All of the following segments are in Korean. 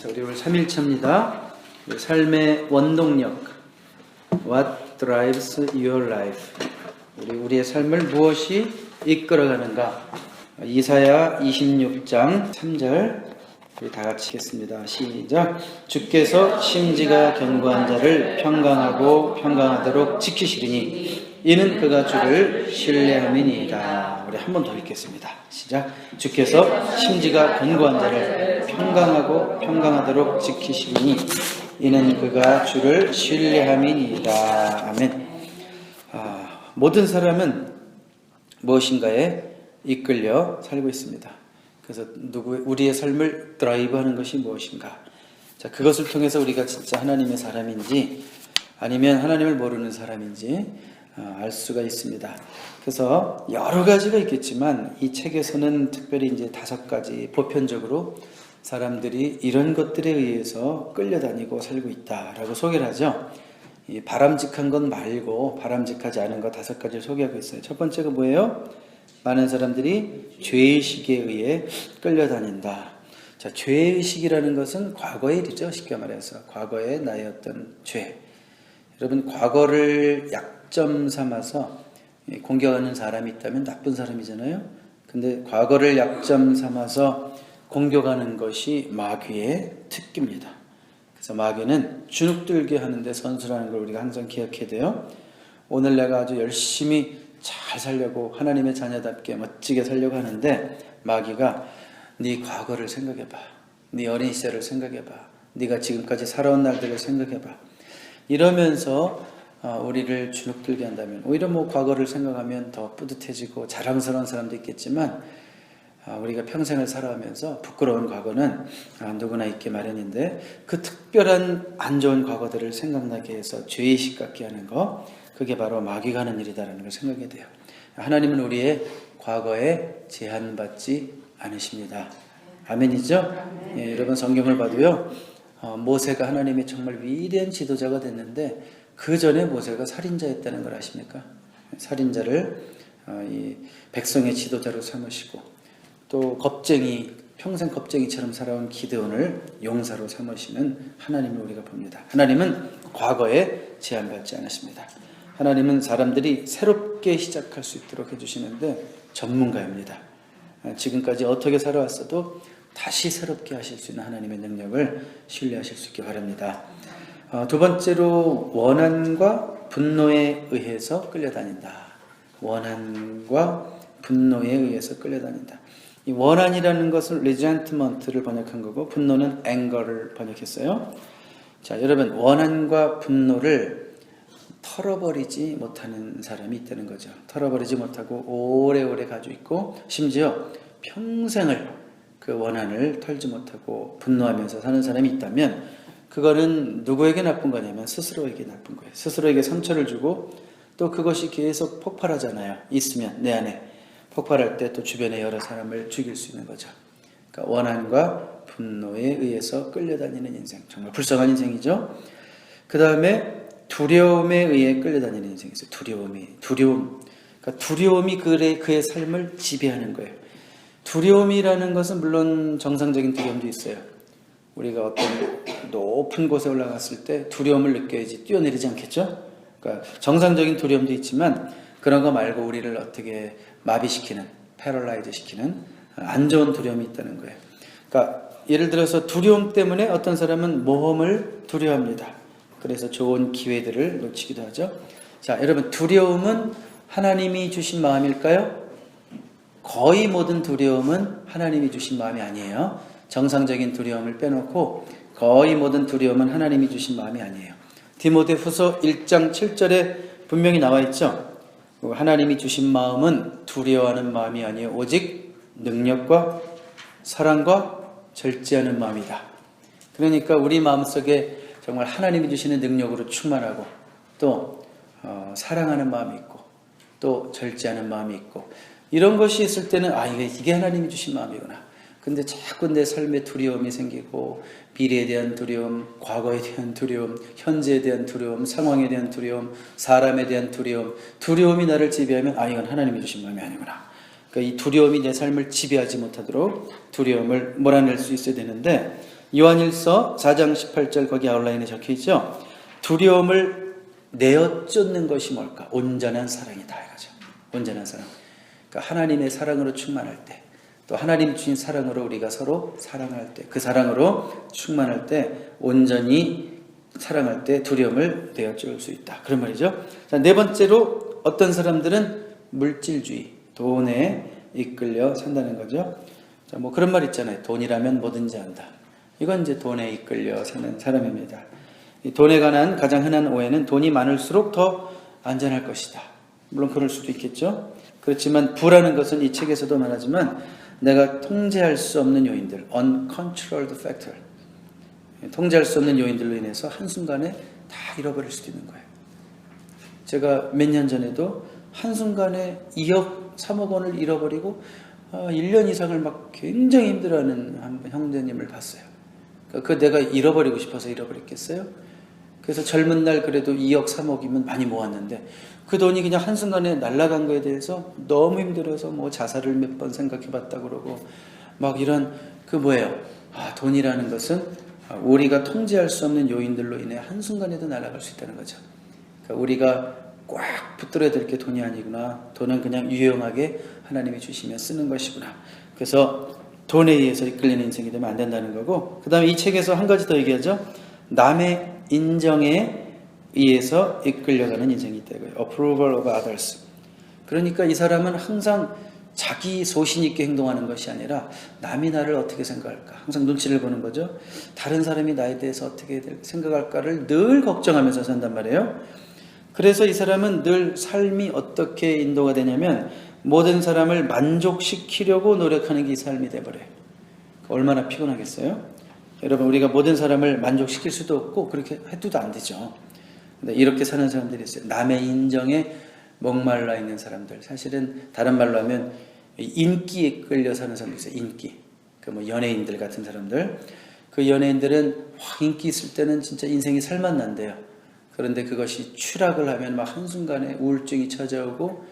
자, 우리 오늘 3일차입니다. 삶의 원동력. What drives your life? 우리 우리의 삶을 무엇이 이끌어가는가? 이사야 26장 3절 우리 다 같이 읽겠습니다. 시작. 주께서 심지가 견고한 자를 평강하고 평강하도록 지키시리니 이는 그가 주를 신뢰함이니이다. 우리 한 번 더 읽겠습니다. 시작. 주께서 심지가 견고한 자를 평강하고 평강하도록 지키시리니 이는 그가 주를 신뢰함이니이다. 아멘. 아, 모든 사람은 무엇인가에 이끌려 살고 있습니다. 그래서 누구 우리의 삶을 드라이브하는 것이 무엇인가? 자, 그것을 통해서 우리가 진짜 하나님의 사람인지 아니면 하나님을 모르는 사람인지 어, 알 수가 있습니다. 그래서 여러 가지가 있겠지만 이 책에서는 특별히 이제 다섯 가지 보편적으로 사람들이 이런 것들에 의해서 끌려다니고 살고 있다라고 소개를 하죠. 이 바람직한 것 말고 바람직하지 않은 것 다섯 가지를 소개하고 있어요. 첫 번째가 뭐예요? 많은 사람들이 죄의식에 의해 끌려다닌다. 자, 죄의식이라는 것은 과거의 일이죠. 쉽게 말해서. 과거의 나의 어떤 죄. 여러분, 과거를 약 점 삼아서 공격하는 사람이 있다면 나쁜 사람이잖아요. 근데 과거를 약점 삼아서 공격하는 것이 마귀의 특기입니다. 그래서 마귀는 주눅들게 하는데 선수라는 걸 우리가 항상 기억해야 돼요. 오늘 내가 아주 열심히 잘 살려고 하나님의 자녀답게 멋지게 살려고 하는데 마귀가 네 과거를 생각해봐. 네 어린 시절을 생각해봐. 네가 지금까지 살아온 날들을 생각해봐. 이러면서 어, 우리를 주눅들게 한다면 오히려 뭐 과거를 생각하면 더 뿌듯해지고 자랑스러운 사람도 있겠지만 아, 우리가 평생을 살아오면서 부끄러운 과거는 아, 누구나 있기 마련인데 그 특별한 안 좋은 과거들을 생각나게 해서 죄의식 갖게 하는 거 그게 바로 마귀가 하는 일이다라는 걸 생각해야 돼요. 하나님은 우리의 과거에 제한받지 않으십니다. 아멘이죠? 예, 여러분 성경을 봐도요. 어, 모세가 하나님의 정말 위대한 지도자가 됐는데 그 전에 모세가 살인자였다는 걸 아십니까? 살인자를 어, 이 백성의 지도자로 삼으시고 또 겁쟁이 평생 겁쟁이처럼 살아온 기드온을 용사로 삼으시는 하나님을 우리가 봅니다. 하나님은 과거에 제한받지 않으십니다. 하나님은 사람들이 새롭게 시작할 수 있도록 해주시는데 전문가입니다. 지금까지 어떻게 살아왔어도 다시 새롭게 하실 수 있는 하나님의 능력을 신뢰하실 수 있기 바랍니다. 어, 두 번째로 원한과 분노에 의해서 끌려다닌다. 원한과 분노에 의해서 끌려다닌다. 이 원한이라는 것을 resentment를 번역한 거고 분노는 anger를 번역했어요. 자, 여러분 원한과 분노를 털어버리지 못하는 사람이 있다는 거죠. 털어버리지 못하고 오래오래 가지고 있고 심지어 평생을 그 원한을 털지 못하고 분노하면서 사는 사람이 있다면 그거는 누구에게 나쁜 거냐면 스스로에게 나쁜 거예요. 스스로에게 상처를 주고 또 그것이 계속 폭발하잖아요. 있으면 내 안에 폭발할 때 또 주변의 여러 사람을 죽일 수 있는 거죠. 그러니까 원한과 분노에 의해서 끌려다니는 인생 정말 불쌍한 인생이죠. 그 다음에 두려움에 의해 끌려다니는 인생이 있어요. 두려움이 두려움. 그러니까 두려움이 그의 그의 삶을 지배하는 거예요. 두려움이라는 것은 물론 정상적인 두려움도 있어요. 우리가 어떤 높은 곳에 올라갔을 때 두려움을 느껴야지 뛰어내리지 않겠죠? 그러니까 정상적인 두려움도 있지만 그런 거 말고 우리를 어떻게 마비시키는, 패럴라이즈 시키는 안 좋은 두려움이 있다는 거예요. 그러니까 예를 들어서 두려움 때문에 어떤 사람은 모험을 두려워합니다. 그래서 좋은 기회들을 놓치기도 하죠. 자, 여러분 두려움은 하나님이 주신 마음일까요? 거의 모든 두려움은 하나님이 주신 마음이 아니에요. 정상적인 두려움을 빼놓고 거의 모든 두려움은 하나님이 주신 마음이 아니에요. 디모데 후서 1장 7절에 분명히 나와 있죠. 하나님이 주신 마음은 두려워하는 마음이 아니에요. 오직 능력과 사랑과 절제하는 마음이다. 그러니까 우리 마음속에 정말 하나님이 주시는 능력으로 충만하고 또 어, 사랑하는 마음이 있고 또 절제하는 마음이 있고 이런 것이 있을 때는 아 이게, 하나님이 주신 마음이구나. 근데 자꾸 내 삶에 두려움이 생기고 미래에 대한 두려움, 과거에 대한 두려움, 현재에 대한 두려움, 상황에 대한 두려움, 사람에 대한 두려움, 두려움이 나를 지배하면 아 이건 하나님이 주신 마음이 아니구나. 그러니까 이 두려움이 내 삶을 지배하지 못하도록 두려움을 몰아낼 수 있어야 되는데 요한일서 4장 18절 거기 아웃라인에 적혀 있죠. 두려움을 내어 쫓는 것이 뭘까? 온전한 사랑이다 이거죠. 온전한 사랑. 그러니까 하나님의 사랑으로 충만할 때, 또 하나님 주신 사랑으로 우리가 서로 사랑할 때, 그 사랑으로 충만할 때 온전히 사랑할 때 두려움을 내어 쫓을 수 있다. 그런 말이죠. 자, 네 번째로 어떤 사람들은 물질주의, 돈에 이끌려 산다는 거죠. 자, 뭐 그런 말 있잖아요. 돈이라면 뭐든지 한다. 이건 이제 돈에 이끌려 사는 사람입니다. 이 돈에 관한 가장 흔한 오해는 돈이 많을수록 더 안전할 것이다. 물론 그럴 수도 있겠죠. 그렇지만 부라는 것은 이 책에서도 말하지만 내가 통제할 수 없는 요인들, uncontrolled factor. 통제할 수 없는 요인들로 인해서 한순간에 다 잃어버릴 수도 있는 거예요. 제가 몇 년 전에도 한순간에 2억, 3억 원을 잃어버리고 1년 이상을 막 굉장히 힘들어하는 한 형제님을 봤어요. 그 내가 잃어버리고 싶어서 잃어버렸겠어요? 그래서 젊은 날 그래도 2억, 3억이면 많이 모았는데 그 돈이 그냥 한순간에 날아간 거에 대해서 너무 힘들어서 뭐 자살을 몇 번 생각해 봤다 그러고 막 이런 그 뭐예요? 아, 돈이라는 것은 우리가 통제할 수 없는 요인들로 인해 한순간에도 날아갈 수 있다는 거죠. 그러니까 우리가 꽉 붙들어야 될 게 돈이 아니구나. 돈은 그냥 유용하게 하나님이 주시면 쓰는 것이구나. 그래서 돈에 의해서 이끌리는 인생이 되면 안 된다는 거고. 그 다음에 이 책에서 한 가지 더 얘기하죠. 남의 인정에 의해서 이끌려가는 인생이 있다. 이거예요. Approval of others. 그러니까 이 사람은 항상 자기 소신 있게 행동하는 것이 아니라 남이 나를 어떻게 생각할까 항상 눈치를 보는 거죠. 다른 사람이 나에 대해서 어떻게 생각할까를 늘 걱정하면서 산단 말이에요. 그래서 이 사람은 늘 삶이 어떻게 인도가 되냐면 모든 사람을 만족시키려고 노력하는 게 이 삶이 돼버려요. 얼마나 피곤하겠어요? 여러분 우리가 모든 사람을 만족시킬 수도 없고 그렇게 해도 안 되죠. 근데 이렇게 사는 사람들이 있어요. 남의 인정에 목말라 있는 사람들. 사실은 다른 말로 하면 인기에 끌려 사는 사람들 있어요. 인기. 그 뭐 연예인들 같은 사람들. 그 연예인들은 확 인기 있을 때는 진짜 인생이 살맛 난대요. 그런데 그것이 추락을 하면 막 한순간에 우울증이 찾아오고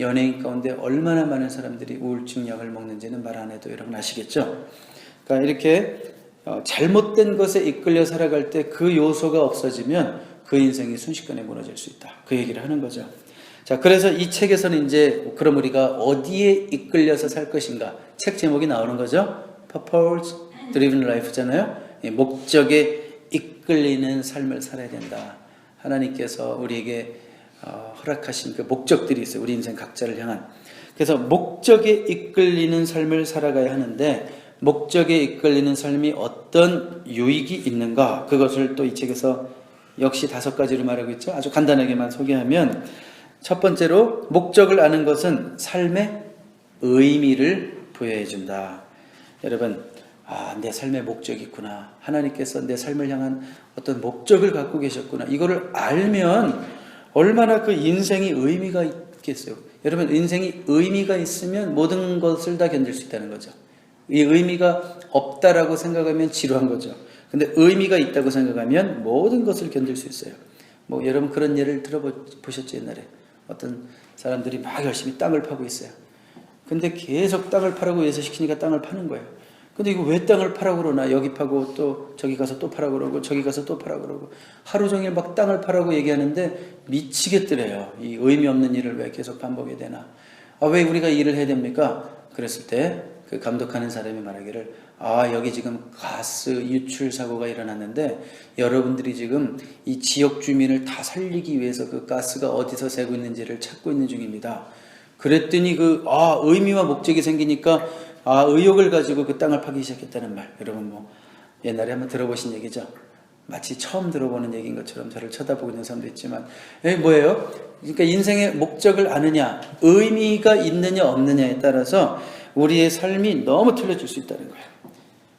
연예인 가운데 얼마나 많은 사람들이 우울증 약을 먹는지는 말 안 해도 여러분 아시겠죠? 그러니까 이렇게 어, 잘못된 것에 이끌려 살아갈 때 그 요소가 없어지면 그 인생이 순식간에 무너질 수 있다. 그 얘기를 하는 거죠. 자, 그래서 이 책에서는 이제 그럼 우리가 어디에 이끌려서 살 것인가? 책 제목이 나오는 거죠. Purpose Driven Life잖아요. 목적에 이끌리는 삶을 살아야 된다. 하나님께서 우리에게 어, 허락하신 그 목적들이 있어요. 우리 인생 각자를 향한. 그래서 목적에 이끌리는 삶을 살아가야 하는데 목적에 이끌리는 삶이 어떤 유익이 있는가? 그것을 또 이 책에서 역시 다섯 가지로 말하고 있죠. 아주 간단하게만 소개하면 첫 번째로 목적을 아는 것은 삶의 의미를 부여해 준다. 여러분, 아, 내 삶의 목적이 있구나. 하나님께서 내 삶을 향한 어떤 목적을 갖고 계셨구나. 이거를 알면 얼마나 그 인생이 의미가 있겠어요. 여러분, 인생이 의미가 있으면 모든 것을 다 견딜 수 있다는 거죠. 이 의미가 없다라고 생각하면 지루한 거죠. 근데 의미가 있다고 생각하면 모든 것을 견딜 수 있어요. 뭐 여러분 그런 예를 들어보셨죠 옛날에 어떤 사람들이 막 열심히 땅을 파고 있어요. 근데 계속 땅을 파라고 해서 시키니까 땅을 파는 거예요. 근데 이거 왜 땅을 파라고 그러나 여기 파고 또 저기 가서 또 파라고 그러고 저기 가서 또 파라고 그러고 하루 종일 막 땅을 파라고 얘기하는데 미치겠더래요. 이 의미 없는 일을 왜 계속 반복해야 되나? 아, 왜 우리가 일을 해야 됩니까? 그랬을 때 그 감독하는 사람이 말하기를 아, 여기 지금 가스 유출 사고가 일어났는데 여러분들이 지금 이 지역 주민을 다 살리기 위해서 그 가스가 어디서 새고 있는지를 찾고 있는 중입니다. 그랬더니 그, 아, 의미와 목적이 생기니까 아, 의욕을 가지고 그 땅을 파기 시작했다는 말. 여러분 뭐 옛날에 한번 들어보신 얘기죠. 마치 처음 들어보는 얘기인 것처럼 저를 쳐다보고 있는 사람도 있지만, 에 뭐예요? 그러니까 인생의 목적을 아느냐, 의미가 있느냐 없느냐에 따라서 우리의 삶이 너무 틀려질 수 있다는 거예요.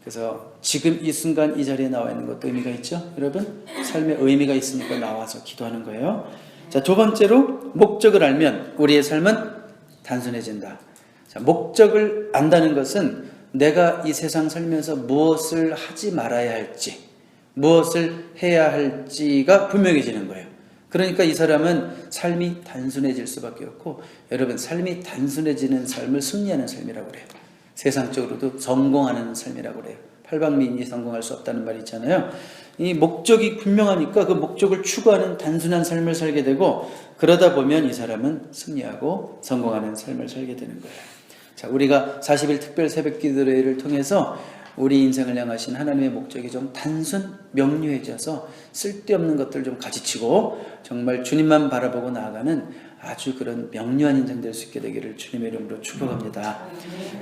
그래서 지금 이 순간 이 자리에 나와 있는 것도 의미가 있죠? 여러분? 삶에 의미가 있으니까 나와서 기도하는 거예요. 자, 두 번째로 목적을 알면 우리의 삶은 단순해진다. 자, 목적을 안다는 것은 내가 이 세상 살면서 무엇을 하지 말아야 할지, 무엇을 해야 할지가 분명해지는 거예요. 그러니까 이 사람은 삶이 단순해질 수밖에 없고, 여러분, 삶이 단순해지는 삶을 승리하는 삶이라고 그래요. 세상적으로도 성공하는 삶이라고 그래요. 팔방미인이 성공할 수 없다는 말이 있잖아요. 이 목적이 분명하니까 그 목적을 추구하는 단순한 삶을 살게 되고 그러다 보면 이 사람은 승리하고 성공하는 삶을 살게 되는 거예요. 자, 우리가 40일 특별 새벽 기도회를 통해서 우리 인생을 향하신 하나님의 목적이 좀 단순 명료해져서 쓸데없는 것들 좀 가지치고 정말 주님만 바라보고 나아가는 아주 그런 명료한 인생 될 수 있게 되기를 주님의 이름으로 축복합니다.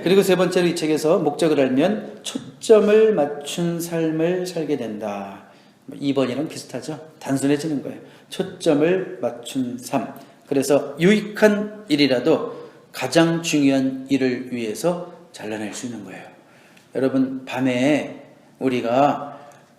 그리고 세 번째로 이 책에서 목적을 알면 초점을 맞춘 삶을 살게 된다. 2번이랑 비슷하죠? 단순해지는 거예요. 초점을 맞춘 삶. 그래서 유익한 일이라도 가장 중요한 일을 위해서 잘라낼 수 있는 거예요. 여러분, 밤에 우리가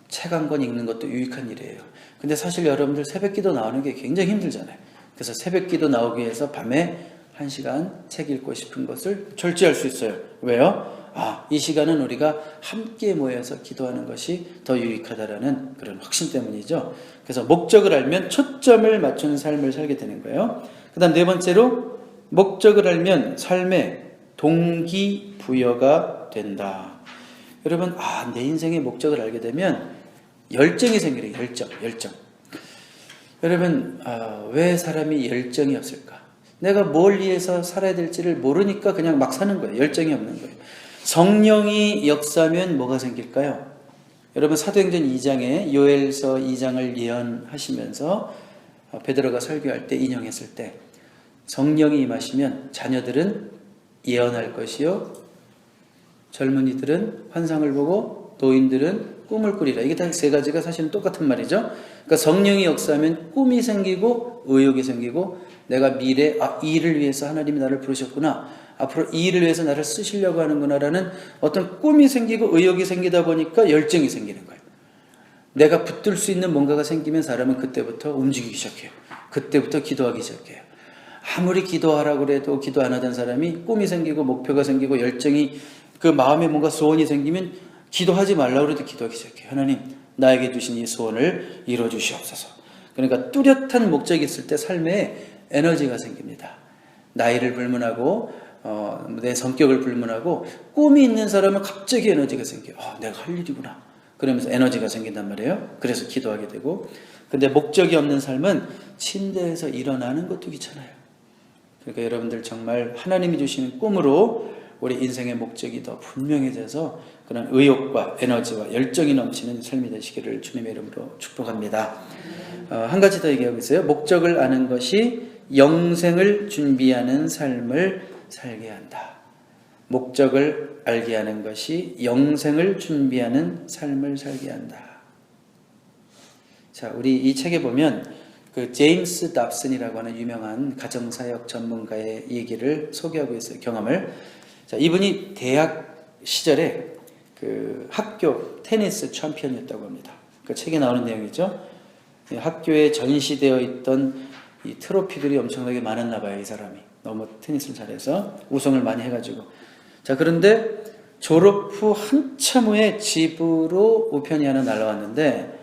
책 한 권 읽는 것도 유익한 일이에요. 근데 사실 여러분들 새벽 기도 나오는 게 굉장히 힘들잖아요. 그래서 새벽 기도 나오기 위해서 밤에 한 시간 책 읽고 싶은 것을 절제할 수 있어요. 왜요? 아, 이 시간은 우리가 함께 모여서 기도하는 것이 더 유익하다라는 그런 확신 때문이죠. 그래서 목적을 알면 초점을 맞추는 삶을 살게 되는 거예요. 그 다음 네 번째로 목적을 알면 삶의 동기부여가 된다. 여러분, 아, 내 인생의 목적을 알게 되면 열정이 생기는 열정, 열정. 여러분, 아, 왜 사람이 열정이 없을까? 내가 뭘 위해서 살아야 될지를 모르니까 그냥 막 사는 거예요. 열정이 없는 거예요. 성령이 역사하면 뭐가 생길까요? 여러분 사도행전 2장에 요엘서 2장을 예언하시면서 베드로가 설교할 때 인용했을 때 성령이 임하시면 자녀들은 예언할 것이요 젊은이들은 환상을 보고 노인들은 꿈을 꾸리라. 이게 다 세 가지가 사실은 똑같은 말이죠. 그러니까 성령이 역사하면 꿈이 생기고 의욕이 생기고 내가 미래 아, 이 일을 위해서 하나님이 나를 부르셨구나. 앞으로 이 일을 위해서 나를 쓰시려고 하는구나라는 어떤 꿈이 생기고 의욕이 생기다 보니까 열정이 생기는 거예요. 내가 붙들 수 있는 뭔가가 생기면 사람은 그때부터 움직이기 시작해요. 그때부터 기도하기 시작해요. 아무리 기도하라고 그래도 기도 안 하던 사람이 꿈이 생기고 목표가 생기고 열정이 그 마음에 뭔가 소원이 생기면 기도하지 말라고 해도 기도하기 시작해요. 하나님, 나에게 주신 이 소원을 이루어 주시옵소서. 그러니까 뚜렷한 목적이 있을 때 삶에 에너지가 생깁니다. 나이를 불문하고 어, 내 성격을 불문하고 꿈이 있는 사람은 갑자기 에너지가 생겨요. 어, 내가 할 일이구나. 그러면서 에너지가 생긴단 말이에요. 그래서 기도하게 되고. 근데 목적이 없는 삶은 침대에서 일어나는 것도 귀찮아요. 그러니까 여러분들 정말 하나님이 주시는 꿈으로 우리 인생의 목적이 더 분명해져서 그런 의욕과 에너지와 열정이 넘치는 삶이 되시기를 주님의 이름으로 축복합니다. 어, 한 가지 더 얘기하고 있어요. 목적을 아는 것이 영생을 준비하는 삶을 살게 한다. 목적을 알게 하는 것이 영생을 준비하는 삶을 살게 한다. 자, 우리 이 책에 보면 그 제임스 답슨이라고 하는 유명한 가정사역 전문가의 얘기를 소개하고 있어요. 경험을. 자, 이분이 대학 시절에 그 학교 테니스 챔피언이었다고 합니다. 그 책에 나오는 내용이죠. 학교에 전시되어 있던 이 트로피들이 엄청나게 많았나 봐요, 이 사람이. 너무 테니스를 잘해서 우승을 많이 해가지고. 자, 그런데 졸업 후 한참 후에 집으로 우편이 하나 날라왔는데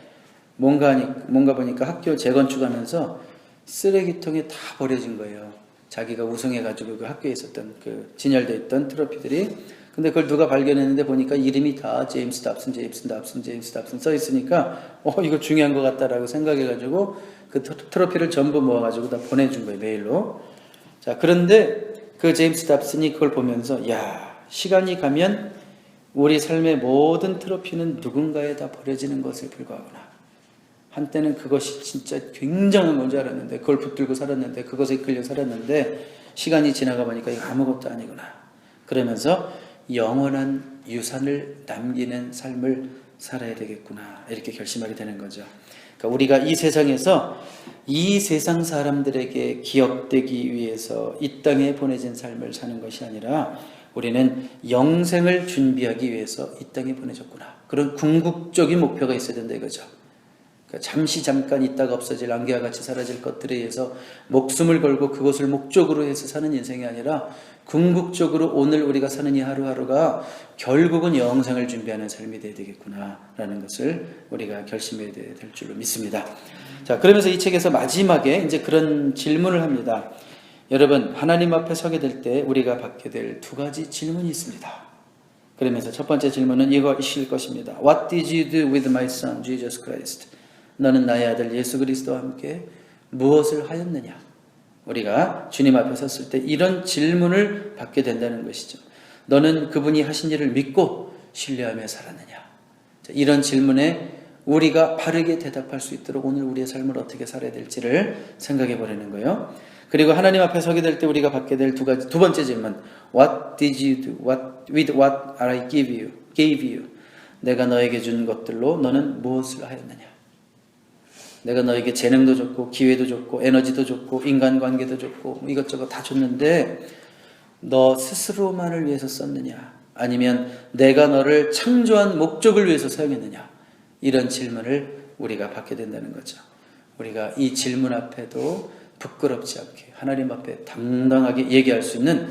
뭔가, 뭔가 보니까 학교 재건축하면서 쓰레기통에 다 버려진 거예요. 자기가 우승해가지고 그 학교에 있었던 그 진열돼 있던 트로피들이. 근데 그걸 누가 발견했는데 보니까 이름이 다 제임스 답슨, 제임스 답슨, 제임스 답슨 써 있으니까 어, 이거 중요한 것 같다라고 생각해가지고 그 트로피를 전부 모아가지고 다 보내준 거예요, 메일로. 자, 그런데 그 제임스 답슨이 그걸 보면서, 야, 시간이 가면 우리 삶의 모든 트로피는 누군가에 다 버려지는 것에 불과하구나. 한때는 그것이 진짜 굉장한 건 줄 알았는데, 그걸 붙들고 살았는데, 그것에 끌려 살았는데, 시간이 지나가 보니까 이거 아무것도 아니구나. 그러면서 영원한 유산을 남기는 삶을 살아야 되겠구나. 이렇게 결심하게 되는 거죠. 그러니까 우리가 이 세상에서 이 세상 사람들에게 기억되기 위해서 이 땅에 보내진 삶을 사는 것이 아니라 우리는 영생을 준비하기 위해서 이 땅에 보내졌구나. 그런 궁극적인 목표가 있어야 된다 이거죠. 잠시 잠깐 있다가 없어질 안개와 같이 사라질 것들에 의해서 목숨을 걸고 그것을 목적으로 해서 사는 인생이 아니라 궁극적으로 오늘 우리가 사는 이 하루하루가 결국은 영생을 준비하는 삶이 되어야 되겠구나라는 것을 우리가 결심해야 될 줄로 믿습니다. 자, 그러면서 이 책에서 마지막에 이제 그런 질문을 합니다. 여러분, 하나님 앞에 서게 될 때 우리가 받게 될 두 가지 질문이 있습니다. 그러면서 첫 번째 질문은 이것일 것입니다. What did you do with my son Jesus Christ? 너는 나의 아들 예수 그리스도와 함께 무엇을 하였느냐? 우리가 주님 앞에 섰을 때 이런 질문을 받게 된다는 것이죠. 너는 그분이 하신 일을 믿고 신뢰하며 살았느냐? 자, 이런 질문에 우리가 바르게 대답할 수 있도록 오늘 우리의 삶을 어떻게 살아야 될지를 생각해 보려는 거예요. 그리고 하나님 앞에 서게 될 때 우리가 받게 될 두 가지 두 번째 질문. What did you do? What with what I give you? Gave you. 내가 너에게 준 것들로 너는 무엇을 하였느냐? 내가 너에게 재능도 줬고 기회도 줬고 에너지도 줬고 인간관계도 줬고 뭐 이것저것 다 줬는데 너 스스로만을 위해서 썼느냐? 아니면 내가 너를 창조한 목적을 위해서 사용했느냐? 이런 질문을 우리가 받게 된다는 거죠. 우리가 이 질문 앞에도 부끄럽지 않게 하나님 앞에 당당하게 얘기할 수 있는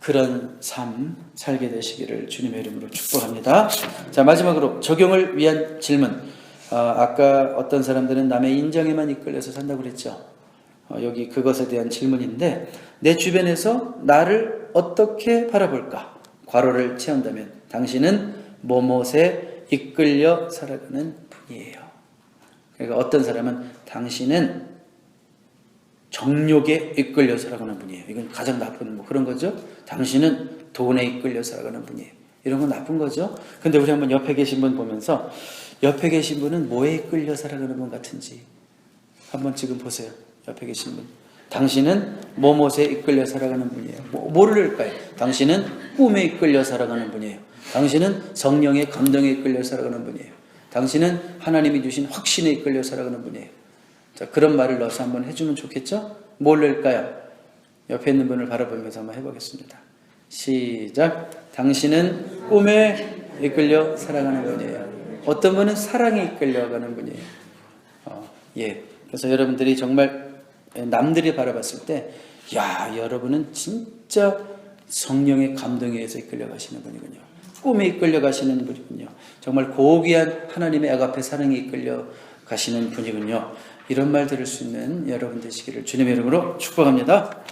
그런 삶 살게 되시기를 주님의 이름으로 축복합니다. 자 마지막으로 적용을 위한 질문. 어, 아까 어떤 사람들은 남의 인정에만 이끌려서 산다고 그랬죠. 어, 여기 그것에 대한 질문인데 내 주변에서 나를 어떻게 바라볼까? 괄호를 채운다면 당신은 뭐뭇에 이끌려 살아가는 분이에요. 그러니까 어떤 사람은 당신은 정욕에 이끌려 살아가는 분이에요. 이건 가장 나쁜 뭐 그런 거죠. 당신은 돈에 이끌려 살아가는 분이에요. 이런 건 나쁜 거죠. 근데 우리 한번 옆에 계신 분 보면서 옆에 계신 분은 뭐에 이끌려 살아가는 분 같은지 한번 지금 보세요. 옆에 계신 분. 당신은 뭐뭇에 이끌려 살아가는 분이에요. 뭐, 뭐를까요? 당신은 꿈에 이끌려 살아가는 분이에요. 당신은 성령의 감동에 이끌려 살아가는 분이에요. 당신은 하나님이 주신 확신에 이끌려 살아가는 분이에요. 자, 그런 말을 넣어서 한번 해주면 좋겠죠? 뭘 넣을까요? 옆에 있는 분을 바라보면서 한번 해보겠습니다. 시작. 당신은 꿈에 이끌려 살아가는 분이에요. 어떤 분은 사랑에 이끌려가는 분이에요. 어, 예. 그래서 여러분들이 정말 남들이 바라봤을 때, 야, 여러분은 진짜 성령의 감동에 의해서 이끌려 가시는 분이군요. 꿈에 이끌려 가시는 분이군요. 정말 고귀한 하나님의 아가페 사랑에 이끌려 가시는 분이군요. 이런 말 들을 수 있는 여러분 되시기를 주님의 이름으로 축복합니다.